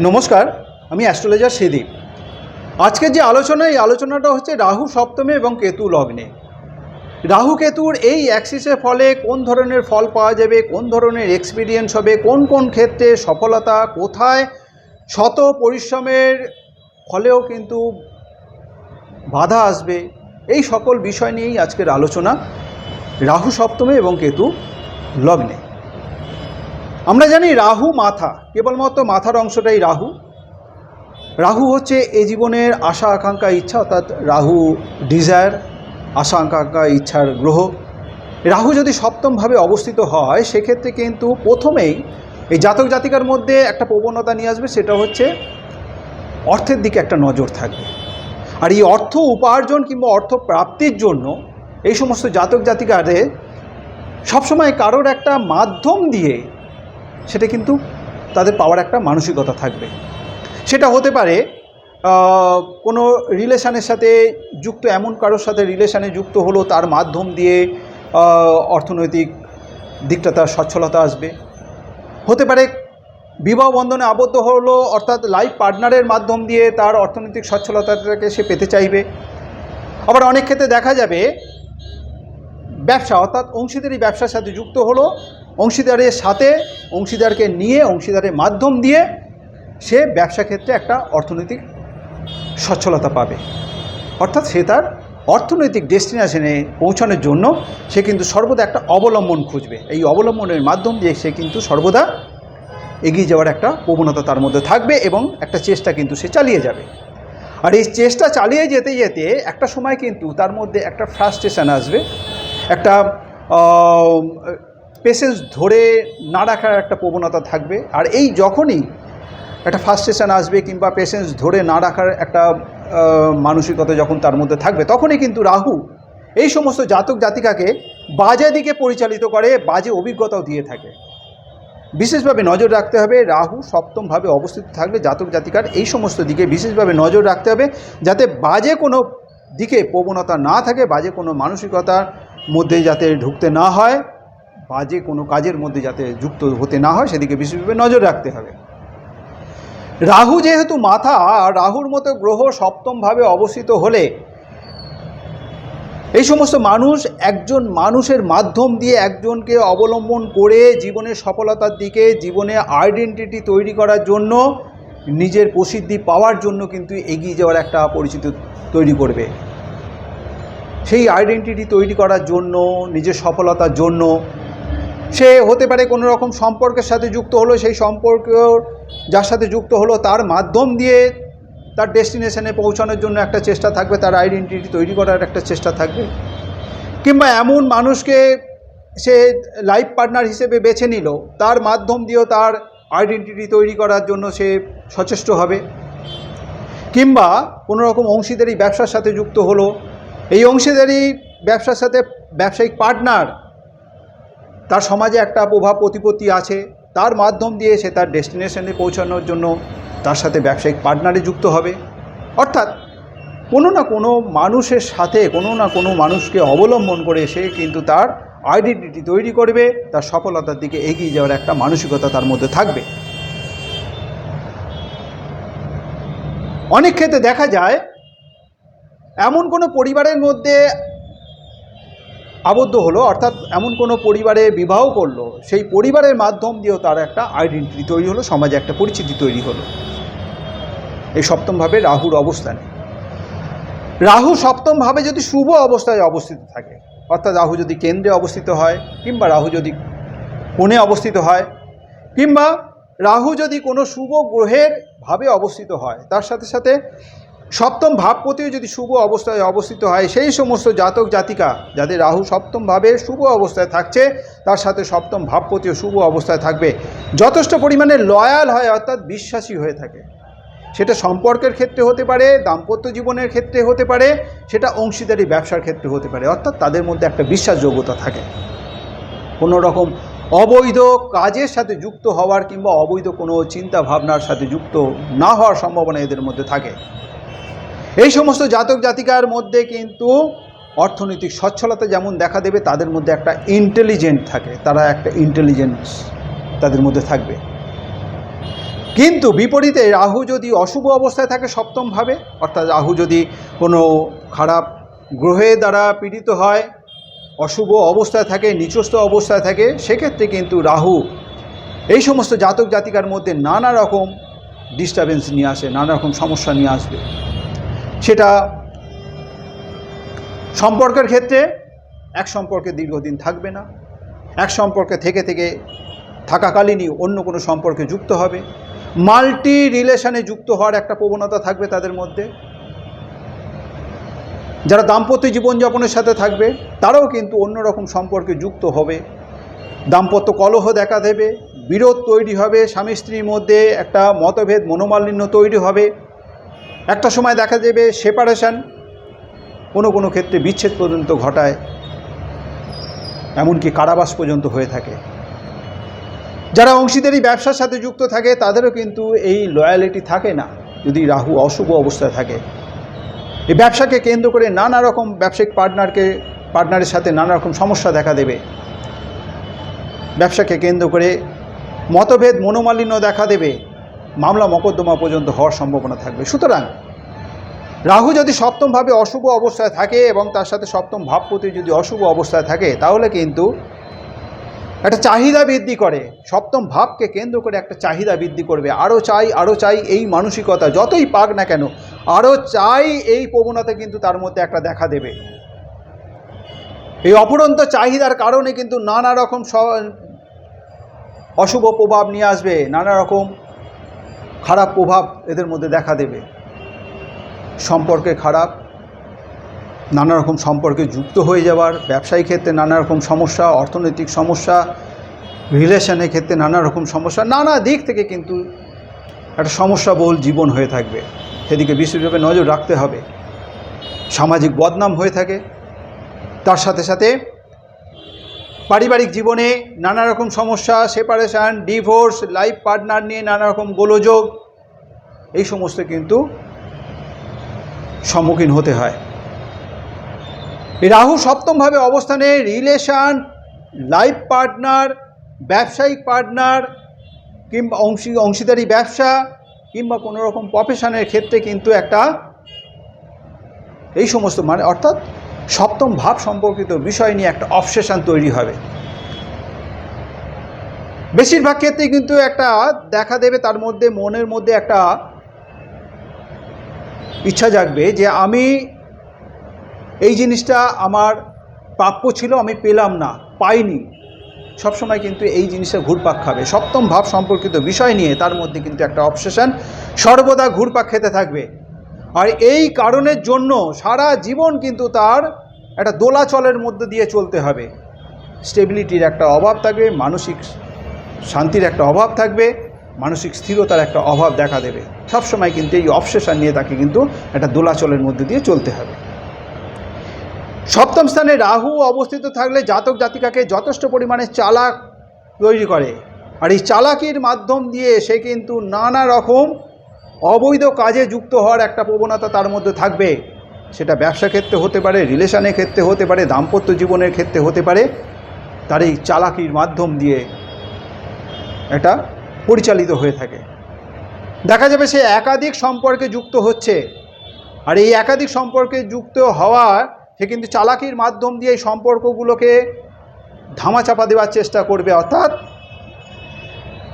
নমস্কার, আমি অ্যাস্ট্রোলজার সেদীপ। আজকের যে আলোচনা, এই আলোচনাটা হচ্ছে রাহু সপ্তমে এবং কেতু লগ্নে। রাহু কেতুর এই অ্যাক্সিসের ফলে কোন ধরনের ফল পাওয়া যাবে, কোন ধরনের এক্সপিরিয়েন্স হবে, কোন কোন ক্ষেত্রে সফলতা, কোথায় শত পরিশ্রমের ফলেও কিন্তু বাধা আসবে, এই সকল বিষয় নিয়েই আজকের আলোচনা। রাহু সপ্তমে এবং কেতু লগ্নে। আমরা জানি রাহু মাথা, কেবলমাত্র মাথার অংশটাই রাহু। রাহু হচ্ছে এ জীবনের আশা, আকাঙ্ক্ষা, ইচ্ছা, অর্থাৎ রাহু ডিজায়ার আশা, আকাঙ্ক্ষা, ইচ্ছার গ্রহ। রাহু যদি সপ্তমভাবে অবস্থিত হয়, সেক্ষেত্রে কিন্তু প্রথমেই এই জাতক জাতিকার মধ্যে একটা প্রবণতা নিয়ে আসবে, সেটা হচ্ছে অর্থের দিকে একটা নজর থাকবে। আর এই অর্থ উপার্জন কিংবা অর্থ প্রাপ্তির জন্য এই সমস্ত জাতক জাতিকাদের সবসময় কারোর একটা মাধ্যম দিয়ে সেটা কিন্তু তাদের পাওয়ার একটা মানসিকতা থাকবে। সেটা হতে পারে কোনো রিলেশানের সাথে যুক্ত, এমন কারোর সাথে রিলেশানে যুক্ত হলো, তার মাধ্যম দিয়ে অর্থনৈতিক দিকটা তার সচ্ছলতা আসবে। হতে পারে বিবাহ বন্ধনে আবদ্ধ হলো, অর্থাৎ লাইফ পার্টনারের মাধ্যম দিয়ে তার অর্থনৈতিক সচ্ছলতাটাকে সে পেতে চাইবে। আবার অনেক ক্ষেত্রে দেখা যাবে, ব্যবসা, অর্থাৎ অংশীদারি ব্যবসার সাথে যুক্ত হলো অংশীদারের সাথে, অংশীদারকে নিয়ে, অংশীদারের মাধ্যম দিয়ে সে ব্যবসা ক্ষেত্রে একটা অর্থনৈতিক সচ্ছলতা পাবে। অর্থাৎ সে তার অর্থনৈতিক ডেস্টিনেশনে পৌঁছানোর জন্য সে কিন্তু সর্বদা একটা অবলম্বন খুঁজবে। এই অবলম্বনের মাধ্যম দিয়ে সে কিন্তু সর্বদা এগিয়ে যাওয়ার একটা প্রবণতা তার মধ্যে থাকবে এবং একটা চেষ্টা কিন্তু সে চালিয়ে যাবে। আর এই চেষ্টা চালিয়ে যেতে যেতে একটা সময় কিন্তু তার মধ্যে একটা ফ্রাস্ট্রেশন আসবে। একটা পেশেন্স ধরে না রাখার একটা প্রবণতা থাকবে। আর এই যখনই একটা ফ্রাস্ট্রেশন আসবে কিংবা পেশেন্স ধরে না রাখার একটা মানসিকতা যখন তার মধ্যে থাকবে, তখনই কিন্তু রাহু এই সমস্ত জাতক জাতিকাকে বাজে দিকে পরিচালিত করে, বাজে অভিজ্ঞতাও দিয়ে থাকে। বিশেষভাবে নজর রাখতে হবে, রাহু সপ্তমভাবে অবস্থিত থাকলে জাতক জাতিকার এই সমস্ত দিকে বিশেষভাবে নজর রাখতে হবে, যাতে বাজে কোনো দিকে প্রবণতা না থাকে, বাজে কোনো মানসিকতার মধ্যে যাতে ঢুকতে না হয়। বাজে কোনো কাজের মধ্যে যাতে যুক্ত হতে না হয় সেদিকে বিশেষভাবে নজর রাখতে হবে। রাহু যেহেতু মাথা, রাহুর মতো গ্রহ সপ্তমভাবে অবস্থিত হলে এই সমস্ত মানুষ একজন মানুষের মাধ্যম দিয়ে একজনকে অবলম্বন করে জীবনের সফলতার দিকে, জীবনে আইডেন্টিটি তৈরি করার জন্য, নিজের প্রসিদ্ধি পাওয়ার জন্য কিন্তু এগিয়ে যাওয়ার একটা পরিচিতি তৈরি করবে। সেই আইডেন্টিটি তৈরি করার জন্য, নিজের সফলতার জন্য সে হতে পারে কোনো রকম সম্পর্কের সাথে যুক্ত হলো, সেই সম্পর্ক যার সাথে যুক্ত হলো তার মাধ্যম দিয়ে তার ডেস্টিনেশনে পৌঁছানোর জন্য একটা চেষ্টা থাকবে, তার আইডেন্টিটি তৈরি করার একটা চেষ্টা থাকবে। কিংবা এমন মানুষকে সে লাইফ পার্টনার হিসেবে বেছে নিল, তার মাধ্যম দিয়েও তার আইডেন্টিটি তৈরি করার জন্য সে সচেষ্ট হবে। কিংবা কোনো রকম অংশীদারি ব্যবসার সাথে যুক্ত হলো, এই অংশীদারি ব্যবসার সাথে ব্যবসায়িক পার্টনার তার সমাজে একটা প্রভাব প্রতিপত্তি আছে, তার মাধ্যম দিয়ে সে তার ডেস্টিনেশনে পৌঁছানোর জন্য তার সাথে ব্যবসায়িক পার্টনারে যুক্ত হবে। অর্থাৎ কোনো না কোনো মানুষের সাথে, কোনো না কোনো মানুষকে অবলম্বন করে সে কিন্তু তার আইডেন্টিটি তৈরি করবে, তার সফলতার দিকে এগিয়ে যাওয়ার একটা মানসিকতা তার মধ্যে থাকবে। অনেক ক্ষেত্রে দেখা যায়, এমন কোনো পরিবারের মধ্যে আবদ্ধ হলো, অর্থাৎ এমন কোনো পরিবারে বিবাহ করল, সেই পরিবারের মাধ্যম দিয়েও তার একটা আইডেন্টিটি তৈরি হলো, সমাজে একটা পরিচিতি তৈরি হলো। এই সপ্তমভাবে রাহুর অবস্থানে। রাহু সপ্তমভাবে যদি শুভ অবস্থায় অবস্থিত থাকে, অর্থাৎ রাহু যদি কেন্দ্রে অবস্থিত হয়, কিংবা রাহু যদি কোণে অবস্থিত হয়, কিংবা রাহু যদি কোনো শুভ গ্রহের ভাবে অবস্থিত হয়, তার সাথে সাথে সপ্তম ভাবপতিও যদি শুভ অবস্থায় অবস্থিত হয়, সেই সমস্ত জাতক জাতিকা যাদের রাহু সপ্তমভাবে শুভ অবস্থায় থাকছে, তার সাথে সপ্তম ভাবপতিও শুভ অবস্থায় থাকবে। যথেষ্ট পরিমাণে লয়াল হয়, অর্থাৎ বিশ্বাসী হয়ে থাকে। সেটা সম্পর্কের ক্ষেত্রে হতে পারে, দাম্পত্য জীবনের ক্ষেত্রে হতে পারে, সেটা অংশীদারি ব্যবসার ক্ষেত্রে হতে পারে, অর্থাৎ তাদের মধ্যে একটা বিশ্বাসযোগ্যতা থাকে। কোনো রকম অবৈধ কাজের সাথে যুক্ত হওয়ার কিংবা অবৈধ কোনো চিন্তা ভাবনার সাথে যুক্ত না হওয়ার সম্ভাবনা এদের মধ্যে থাকে। এই সমস্ত জাতক জাতিকার মধ্যে কিন্তু অর্থনৈতিক সচ্ছলতা যেমন দেখা দেবে, তাদের মধ্যে একটা ইন্টেলিজেন্ট থাকে। তারা একটা ইন্টেলিজেন্স তাদের মধ্যে থাকবে। কিন্তু বিপরীতে রাহু যদি অশুভ অবস্থায় থাকে সপ্তমভাবে, অর্থাৎ রাহু যদি কোনো খারাপ গ্রহের দ্বারা পীড়িত হয়, অশুভ অবস্থায় থাকে, নিচস্থ অবস্থায় থাকে, সেক্ষেত্রে কিন্তু রাহু এই সমস্ত জাতক জাতিকার মধ্যে নানা রকম ডিস্টারবেন্স নিয়ে আসে, নানা রকম সমস্যা নিয়ে আসবে। সেটা সম্পর্কের ক্ষেত্রে এক সম্পর্কে দীর্ঘদিন থাকবে না, এক সম্পর্কে থেকে থেকে থাকাকালীনই অন্য কোনো সম্পর্কে যুক্ত হবে। মাল্টি রিলেশনে যুক্ত হওয়ার একটা প্রবণতা থাকবে তাদের মধ্যে। যারা দাম্পত্য জীবনযাপনের সাথে থাকবে, তারাও কিন্তু অন্যরকম সম্পর্কে যুক্ত হবে। দাম্পত্য কলহ দেখা দেবে, বিরোধ তৈরি হবে স্বামী স্ত্রীর মধ্যে একটা মতভেদ, মনোমালিন্য তৈরি হবে। একটা সময় দেখা যাবে সেপারেশান কোনো কোনো ক্ষেত্রে বিচ্ছেদ পর্যন্ত ঘটায়, এমনকি কারাবাস পর্যন্ত হয়ে থাকে। যারা অংশীদারি ব্যবসার সাথে যুক্ত থাকে, তাদেরও কিন্তু এই লয়ালিটি থাকে না, যদি রাহু অশুভ অবস্থায় থাকে। এই ব্যবসাকে কেন্দ্র করে নানা রকম ব্যবসায়িক পার্টনারকে পার্টনারের সাথে নানা রকম সমস্যা দেখা দেবে। ব্যবসাকে কেন্দ্র করে মতভেদ, মনোমালিন্য দেখা দেবে। মামলা মকদ্দমা পর্যন্ত হওয়ার সম্ভাবনা থাকবে। সুতরাং রাহু যদি সপ্তমভাবে অশুভ অবস্থায় থাকে এবং তার সাথে সপ্তম ভাবপতি যদি অশুভ অবস্থায় থাকে, তাহলে কিন্তু একটা চাহিদা বৃদ্ধি করে। সপ্তম ভাবকে কেন্দ্র করে একটা চাহিদা বৃদ্ধি করবে। আরও চাই আরও চাই এই মানসিকতা, যতই পাক না কেন, আরও চাই এই প্রবণতা কিন্তু তার মধ্যে একটা দেখা দেবে। এই অপরন্ত চাহিদার কারণে কিন্তু নানা রকম অশুভ প্রভাব নিয়ে আসবে, নানা রকম খারাপ প্রভাব এদের মধ্যে দেখা দেবে। সম্পর্কে খারাপ, নানা রকম সম্পর্কে যুক্ত হয়ে যাওয়ার, ব্যবসায়ী ক্ষেত্রে নানা রকম সমস্যা, অর্থনৈতিক সমস্যা, রিলেশনের ক্ষেত্রে নানা রকম সমস্যা, নানা দিক থেকে কিন্তু একটা সমস্যাবহুল জীবন হয়ে থাকবে। সেদিকে বিশেষভাবে নজর রাখতে হবে। সামাজিক বদনাম হয়ে থাকে। তার সাথে সাথে পারিবারিক জীবনে নানা রকম সমস্যা সেপারেশান ডিভোর্স লাইফ পার্টনার নিয়ে নানা রকম গোলযোগ, এই সমস্ত কিন্তু সম্মুখীন হতে হয়। রাহু সপ্তমভাবে অবস্থানে রিলেশান লাইফ পার্টনার ব্যবসায়িক পার্টনার কিংবা অংশী, অংশীদারি ব্যবসা, কিংবা কোনো রকম প্রফেশনের ক্ষেত্রে কিন্তু একটা এই সমস্ত মানে অর্থাৎ সপ্তম ভাব সম্পর্কিত বিষয় নিয়ে একটা অবসেশন তৈরি হবে। বেশিরভাগ ক্ষেত্রে কিন্তু একটা দেখা দেবে, তার মধ্যে মনের মধ্যে একটা ইচ্ছা জাগবে যে আমি এই জিনিসটা আমার প্রাপ্য ছিল, আমি পেলাম না, পাইনি। সবসময় কিন্তু এই জিনিসটা ঘুরপাক খাবে। সপ্তম ভাব সম্পর্কিত বিষয় নিয়ে তার মধ্যে কিন্তু একটা অবসেশন সর্বদা ঘুরপাক খেতে থাকবে। আর এই কারণের জন্য সারা জীবন কিন্তু তার একটা দোলাচলের মধ্যে দিয়ে চলতে হবে। স্টেবিলিটির একটা অভাব থাকবে, মানসিক শান্তির একটা অভাব থাকবে, মানসিক স্থিরতার একটা অভাব দেখা দেবে। সবসময় কিন্তু এই অবসেশন নিয়ে তাকে কিন্তু একটা দোলাচলের মধ্যে দিয়ে চলতে হবে। সপ্তম স্থানে রাহু অবস্থিত থাকলে জাতক জাতিকাকে যথেষ্ট পরিমাণে চালাক তৈরি করে। আর এই চালাকির মাধ্যম দিয়ে সে কিন্তু নানা রকম অবৈধ কাজে যুক্ত হওয়ার একটা প্রবণতা তার মধ্যে থাকবে। সেটা ব্যবসা ক্ষেত্রে হতে পারে রিলেশনের ক্ষেত্রে হতে পারে, দাম্পত্য জীবনের ক্ষেত্রে হতে পারে। তার এই চালাকির মাধ্যম দিয়ে এটা পরিচালিত হয়ে থাকে। দেখা যাবে সে একাধিক সম্পর্কে যুক্ত হচ্ছে। আর এই একাধিক সম্পর্কে যুক্ত হওয়া, সে কিন্তু চালাকির মাধ্যম দিয়ে এই সম্পর্কগুলোকে ধামাচাপা দেওয়ার চেষ্টা করবে, অর্থাৎ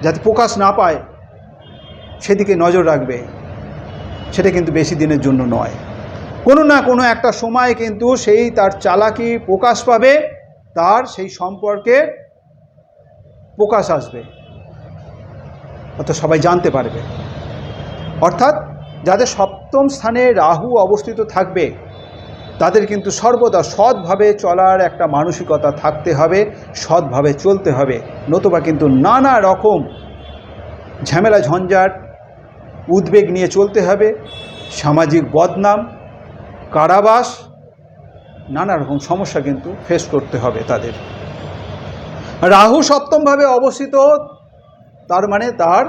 যাতে প্রকাশ না পায়। সেদিকে নজর রাখবে। সেটা কিন্তু বেশি দিনের জন্য নয়। কোনো না কোনো একটা সময় কিন্তু সেই তার চালাকি প্রকাশ পাবে, তার সেই সম্পর্কে প্রকাশ আসবে। অর্থাৎ সবাই জানতে পারবে। অর্থাৎ যাদের সপ্তম স্থানে রাহু অবস্থিত থাকবে, তাদের কিন্তু সর্বদা সৎভাবে চলার একটা মানসিকতা থাকতে হবে, সৎভাবে চলতে হবে। নতুবা কিন্তু নানা রকম ঝামেলা, ঝঞ্ঝাট উদ্বেগ নিয়ে চলতে হবে, সামাজিক বদনাম, কারাবাস, নানা রকম সমস্যা কিন্তু ফেস করতে হবে তাদের। রাহু সপ্তমভাবে অবস্থিত, তার মানে তার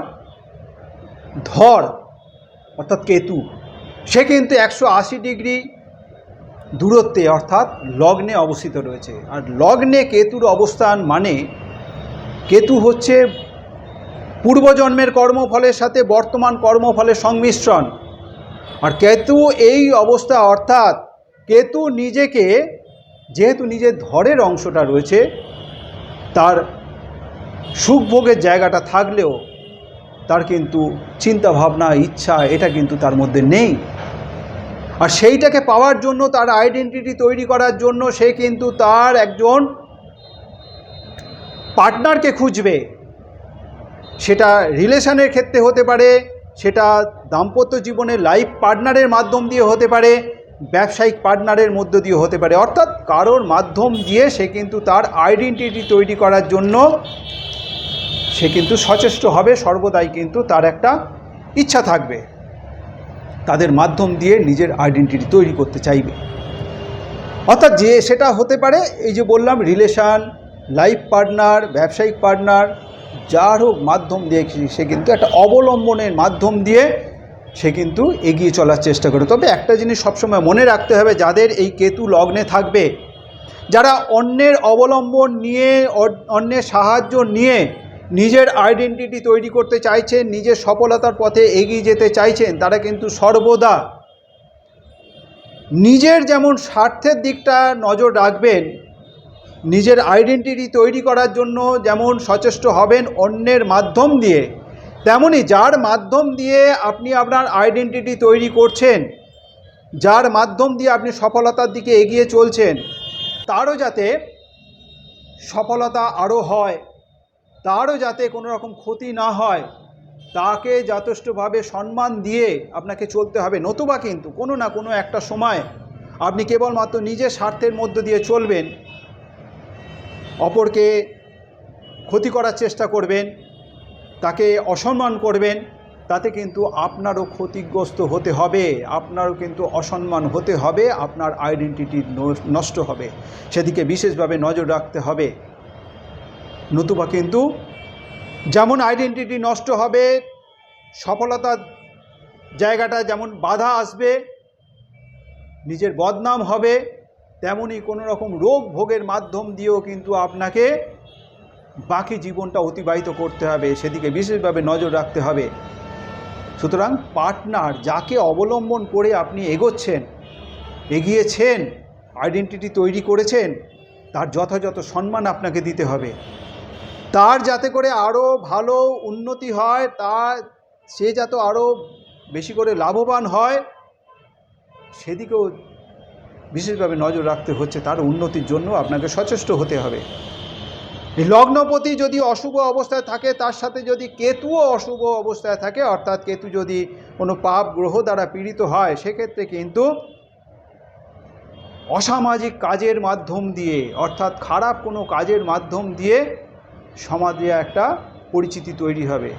ধর, অর্থাৎ কেতু, সে কিন্তু একশো আশি ডিগ্রি দূরত্বে, অর্থাৎ লগ্নে অবস্থিত রয়েছে। আর লগ্নে কেতুর অবস্থান মানে কেতু হচ্ছে পূর্বজন্মের কর্মফলের সাথে বর্তমান কর্মফলের সংমিশ্রণ। আর কেতু এই অবস্থা, অর্থাৎ কেতু নিজেকে, যেহেতু নিজের ধরের অংশটা রয়েছে, তার সুখভোগের জায়গাটা থাকলেও তার কিন্তু চিন্তা ভাবনা ইচ্ছা, এটা কিন্তু তার মধ্যে নেই। আর সেইটাকে পাওয়ার জন্য, তার আইডেন্টিটি তৈরি করার জন্য সে কিন্তু তার একজন পার্টনারকে খুঁজবে। সেটা রিলেশনের ক্ষেত্রে হতে পারে, সেটা দাম্পত্য জীবনে লাইফ পার্টনারের মাধ্যম দিয়ে হতে পারে, ব্যবসায়িক পার্টনারের মধ্য দিয়ে হতে পারে। অর্থাৎ কারোর মাধ্যম দিয়ে সে কিন্তু তার আইডেন্টিটি তৈরি করার জন্য সে কিন্তু সচেষ্ট হবে, সর্বদাই কিন্তু তার একটা ইচ্ছা থাকবে। তাদের মাধ্যম দিয়ে নিজের আইডেন্টিটি তৈরি করতে চাইবে। অর্থাৎ যে সেটা হতে পারে, এই যে বললাম, রিলেশান, লাইফ পার্টনার, ব্যবসায়িক পার্টনার যার হোক মাধ্যম দিয়ে সে কিন্তু একটা অবলম্বনের মাধ্যম দিয়ে সে কিন্তু এগিয়ে চলার চেষ্টা করে। তবে একটা জিনিস সবসময় মনে রাখতে হবে, যাদের এই কেতু লগ্নে থাকবে, যারা অন্যের অবলম্বন নিয়ে অন্যের সাহায্য নিয়ে নিজের আইডেন্টিটি তৈরি করতে চাইছেন, নিজের সফলতার পথে এগিয়ে যেতে চাইছেন, তারা কিন্তু সর্বদা নিজের যেমন স্বার্থের দিকটা নজর রাখবেন নিজের আইডেন্টিটি তৈরি করার জন্য যেমন সচেষ্ট হবেন অন্যের মাধ্যম দিয়ে, তেমনি যার মাধ্যম দিয়ে আপনি আপনার আইডেন্টিটি তৈরি করছেন, যার মাধ্যম দিয়ে আপনি সফলতার দিকে এগিয়ে চলছেন, তারও যাতে সফলতা আরও হয়, তারও যাতে কোনো রকম ক্ষতি না হয়, তাকে যথেষ্টভাবে সম্মান দিয়ে আপনাকে চলতে হবে। নতুবা কিন্তু কোনো না কোনো একটা সময় আপনি কেবলমাত্র নিজের স্বার্থের মধ্য দিয়ে চলবেন অপরকে ক্ষতি করার চেষ্টা করবেন, তাকে অসম্মান করবেন, তাতে কিন্তু আপনারও ক্ষতিগ্রস্ত হতে হবে, আপনারও কিন্তু অসম্মান হতে হবে, আপনার আইডেন্টিটি নষ্ট হবে। সেদিকে বিশেষভাবে নজর রাখতে হবে। নতুবা কিন্তু যেমন আইডেন্টিটি নষ্ট হবে সফলতার জায়গাটা যেমন বাধা আসবে, নিজের বদনাম হবে তেমনই কোনো রকম রোগ ভোগের মাধ্যম দিয়েও কিন্তু আপনাকে বাকি জীবনটা অতিবাহিত করতে হবে, সেদিকে বিশেষভাবে নজর রাখতে হবে। সুতরাং পার্টনার যাকে অবলম্বন করে আপনি এগোচ্ছেন, এগিয়েছেন, আইডেন্টিটি তৈরি করেছেন, তার যথাযথ সম্মান আপনাকে দিতে হবে। তার যাতে করে আরও ভালো উন্নতি হয়, তা সে যাতে আরও বেশি করে লাভবান হয়, সেদিকেও বিশেষভাবে নজর রাখতে হচ্ছে তার উন্নতির জন্য আপনাকে সচেষ্ট হতে হবে। লগ্নপতি যদি অশুভ অবস্থায় থাকে, তার সাথে যদি কেতুও অশুভ অবস্থায় থাকে, অর্থাৎ কেতু যদি কোনো পাপ গ্রহ দ্বারা পীড়িত হয়, সেক্ষেত্রে কিন্তু অসামাজিক কাজের মাধ্যম দিয়ে, অর্থাৎ খারাপ কোনো কাজের মাধ্যম দিয়ে সমাজে একটা পরিচিতি তৈরি হবে।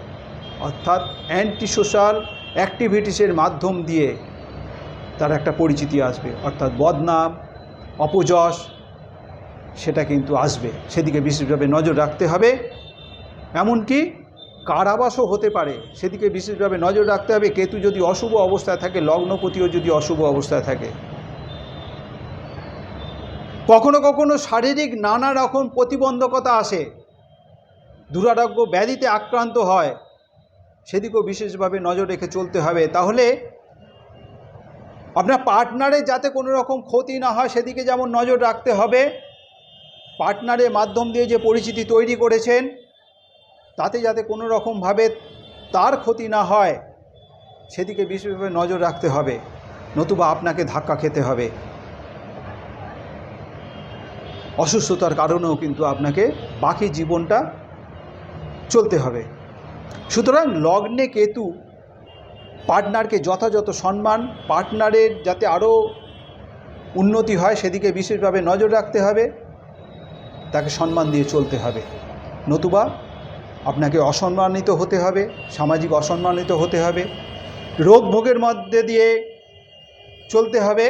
অর্থাৎ অ্যান্টি সোশ্যাল অ্যাক্টিভিটিসের মাধ্যম দিয়ে তার একটা পরিচিতি আসবে, অর্থাৎ বদনাম, অপযশ, সেটা কিন্তু আসবে। সেদিকে বিশেষভাবে নজর রাখতে হবে। এমনকি কারাবাসও হতে পারে। সেদিকে বিশেষভাবে নজর রাখতে হবে। কেতু যদি অশুভ অবস্থায় থাকে, লগ্নপতিও যদি অশুভ অবস্থায় থাকে। কখনো কখনো শারীরিক নানা রকম প্রতিবন্ধকতা আসে। দুরারোগ্য ব্যাধিতে আক্রান্ত হয়। সেদিকেও বিশেষভাবে নজর রেখে চলতে হবে। তাহলে আপনার পার্টনারের যাতে কোনো রকম ক্ষতি না হয়, সেদিকে যেমন নজর রাখতে হবে পার্টনারের মাধ্যম দিয়ে যে পরিচিতি তৈরি করেছেন, তাতে যাতে কোনো রকমভাবে তার ক্ষতি না হয়, সেদিকে বিশেষভাবে নজর রাখতে হবে। নতুবা আপনাকে ধাক্কা খেতে হবে। অসুস্থতার কারণেও কিন্তু আপনাকে বাকি জীবনটা চলতে হবে। সুতরাং লগ্নে কেতু পার্টনারকে যথাযথ সম্মান, পার্টনারের যাতে আরও উন্নতি হয় সেদিকে বিশেষভাবে নজর রাখতে হবে। তাকে সম্মান দিয়ে চলতে হবে। নতুবা আপনাকে অসম্মানিত হতে হবে, সামাজিক অসম্মানিত হতে হবে। রোগ ভোগের মধ্যে দিয়ে চলতে হবে।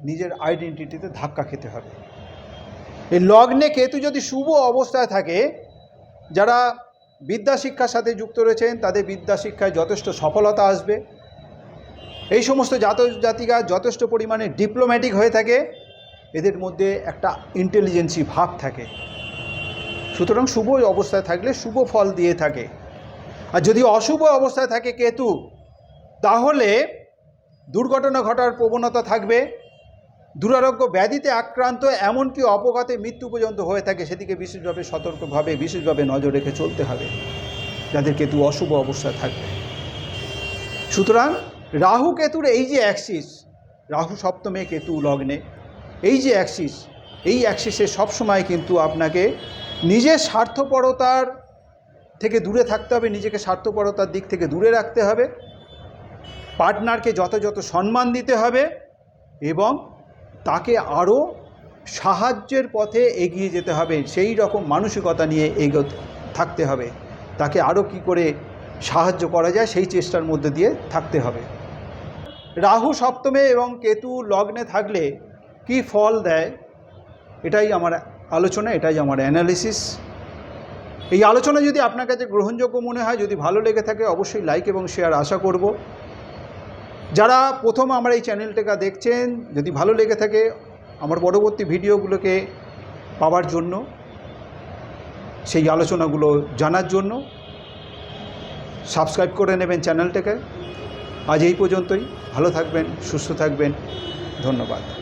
নিজের আইডেন্টিটিতে ধাক্কা খেতে হবে। এই লগ্নে কেতু যদি শুভ অবস্থায় থাকে, যারা বিদ্যা শিক্ষার সাথে যুক্ত রয়েছেন, তাদের বিদ্যা শিক্ষায় যথেষ্ট সফলতা আসবে। এই সমস্ত জাত জাতিকা যথেষ্ট পরিমাণে ডিপ্লোম্যাটিক হয়ে থাকে। এদের মধ্যে একটা ইন্টেলিজেন্সি ভাব থাকে। সুতরাং শুভ অবস্থায় থাকলে শুভ ফল দিয়ে থাকে। আর যদি অশুভ অবস্থায় থাকে কেতু, তাহলে দুর্ঘটনা ঘটার প্রবণতা থাকবে। দুরারোগ্য ব্যাধিতে আক্রান্ত, এমনকি অপঘাতে মৃত্যু পর্যন্ত হয়ে থাকে, সেদিকে বিশেষভাবে সতর্কভাবে, বিশেষভাবে নজর রেখে চলতে হবে। যাদের কেতু অশুভ অবস্থায় থাকবে। সুতরাং রাহু কেতুর এই যে অ্যাক্সিস রাহু সপ্তমে কেতু লগ্নে, এই যে অ্যাক্সিস এই অ্যাক্সিসে সবসময় কিন্তু আপনাকে নিজের স্বার্থপরতার থেকে দূরে থাকতে হবে, নিজেকে স্বার্থপরতার দিক থেকে দূরে রাখতে হবে পার্টনারকে যথাযথ সম্মান দিতে হবে এবং তাকে আরও সাহায্যের পথে এগিয়ে যেতে হবে, সেই রকম মানসিকতা নিয়ে এগো থাকতে হবে। তাকে আরও কি করে সাহায্য করা যায়, সেই চেষ্টার মধ্যে দিয়ে থাকতে হবে। রাহু সপ্তমে এবং কেতু লগ্নে থাকলে কি ফল দেয়? এটাই আমার আলোচনা, এটাই আমার অ্যানালিসিস এই আলোচনা যদি আপনার কাছে গ্রহণযোগ্য মনে হয়, যদি ভালো লেগে থাকে, অবশ্যই লাইক এবং শেয়ার আশা করব। যারা প্রথম আমার এই চ্যানেলটাকে দেখছেন, যদি ভালো লেগে থাকে, আমার পরবর্তী ভিডিওগুলোকে পাওয়ার জন্য, সেই আলোচনাগুলো জানার জন্য, সাবস্ক্রাইব করে নেবেন চ্যানেলটাকে। আজ এই পর্যন্তই। ভালো থাকবেন, সুস্থ থাকবেন। ধন্যবাদ।